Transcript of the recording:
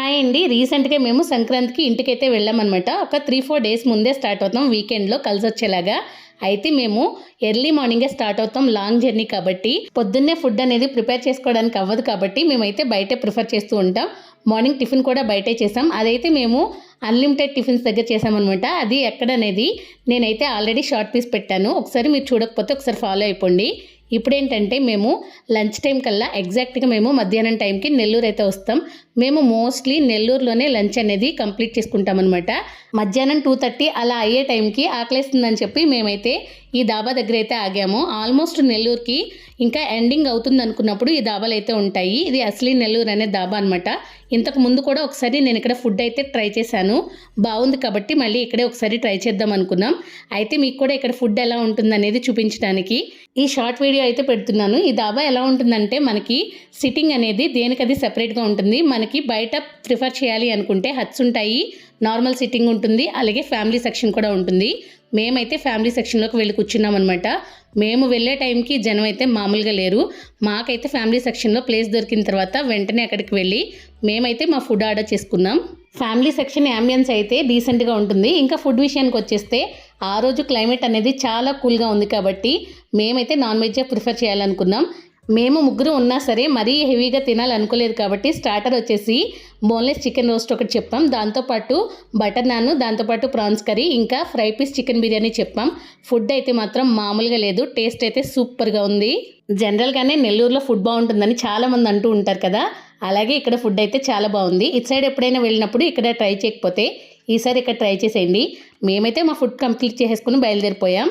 Hi అండి. రీసెంట్గా మేము సంక్రాంతికి ఇంటికైతే వెళ్ళామన్నమాట. ఒక త్రీ ఫోర్ డేస్ ముందే స్టార్ట్ అవుతాం వీకెండ్లో కలిసి వచ్చేలాగా. అయితే మేము ఎర్లీ మార్నింగే స్టార్ట్ అవుతాం లాంగ్ జర్నీ కాబట్టి. పొద్దున్నే ఫుడ్ అనేది ప్రిపేర్ చేసుకోవడానికి అవ్వదు కాబట్టి మేమైతే బయటే ప్రిఫర్ చేస్తూ ఉంటాం. మార్నింగ్ టిఫిన్ కూడా బయటే చేసాం అదైతే మేము అన్లిమిటెడ్ టిఫిన్స్ దగ్గర చేసామన్నమాట. అది ఎక్కడనేది నేనైతే ఆల్రెడీ షార్ట్ పీస్ పెట్టాను. ఒకసారి మీరు చూడకపోతే ఒకసారి ఫాలో అయిపోండి. ఇప్పుడేంటంటే మేము లంచ్ టైం కల్లా ఎగ్జాక్ట్గా మేము మధ్యాహ్నం టైంకి నెల్లూరు అయితే వస్తాం. మేము మోస్ట్లీ నెల్లూరులోనే లంచ్ అనేది కంప్లీట్ చేసుకుంటాం అనమాట మధ్యాహ్నం టూ థర్టీ అలా అయ్యే టైంకి ఆకలేస్తుందని చెప్పి మేమైతే ఈ దాబా దగ్గర అయితే ఆగాము. ఆల్మోస్ట్ నెల్లూరుకి ఇంకా ఎండింగ్ అవుతుంది అనుకున్నప్పుడు ఈ దాబాలు అయితే ఉంటాయి. ఇది అసలీ నెల్లూరు అనే దాబా అనమాట ఇంతకు ముందు కూడా ఒకసారి నేను ఇక్కడ ఫుడ్ అయితే ట్రై చేశాను. బాగుంది కాబట్టి మళ్ళీ ఇక్కడే ఒకసారి ట్రై చేద్దాం అనుకున్నాం. అయితే మీకు కూడా ఇక్కడ ఫుడ్ ఎలా ఉంటుంది అనేది చూపించడానికి ఈ షార్ట్ వీడియో అయితే పెడుతున్నాను. ఈ దాబా ఎలా ఉంటుందంటే మనకి సిట్టింగ్ అనేది దేనికది సెపరేట్గా ఉంటుంది. మనకి బయట ప్రిఫర్ చేయాలి అనుకుంటే హట్స్ ఉంటాయి. నార్మల్ సిట్టింగ్ ఉంటుంది. అలాగే ఫ్యామిలీ సెక్షన్ కూడా ఉంటుంది. మేమైతే ఫ్యామిలీ సెక్షన్లోకి వెళ్ళి కూర్చున్నాం అనమాట మేము వెళ్ళే టైంకి జనం అయితే మామూలుగా లేరు. మాకైతే ఫ్యామిలీ సెక్షన్లో ప్లేస్ దొరికిన తర్వాత వెంటనే అక్కడికి వెళ్ళి మేమైతే మా ఫుడ్ ఆర్డర్ చేసుకున్నాం. ఫ్యామిలీ సెక్షన్ యాంబియన్స్ అయితే డీసెంట్గా ఉంటుంది. ఇంకా ఫుడ్ విషయానికి వచ్చేస్తే ఆ రోజు క్లైమేట్ అనేది చాలా కూల్గా ఉంది కాబట్టి మేమైతే నాన్ వెజ్ ప్రిఫర్ చేయాలనుకున్నాం. మేము ముగ్గురు ఉన్నా సరే మరీ హెవీగా తినాలనుకోలేదు కాబట్టి స్టార్టర్ వచ్చేసి బోన్లెస్ చికెన్ రోస్ట్ ఒకటి చెప్పాం. దాంతోపాటు బటర్ నాన్ దాంతోపాటు ప్రాన్స్ కర్రీ ఇంకా ఫ్రై పీస్ చికెన్ బిర్యానీ చెప్పాం. ఫుడ్ అయితే మాత్రం మామూలుగా లేదు. టేస్ట్ అయితే సూపర్గా ఉంది. జనరల్గానే నెల్లూరులో ఫుడ్ బాగుంటుందని చాలామంది అంటూ ఉంటారు కదా. అలాగే ఇక్కడ ఫుడ్ అయితే చాలా బాగుంది. ఇటు సైడ్ ఎప్పుడైనా వెళ్ళినప్పుడు ఇక్కడ ట్రై చేయకపోతే ఈసారి ఇక్కడ ట్రై చేసేయండి. మేమైతే మా ఫుడ్ కంప్లీట్ చేసేసుకుని బయలుదేరిపోయాం.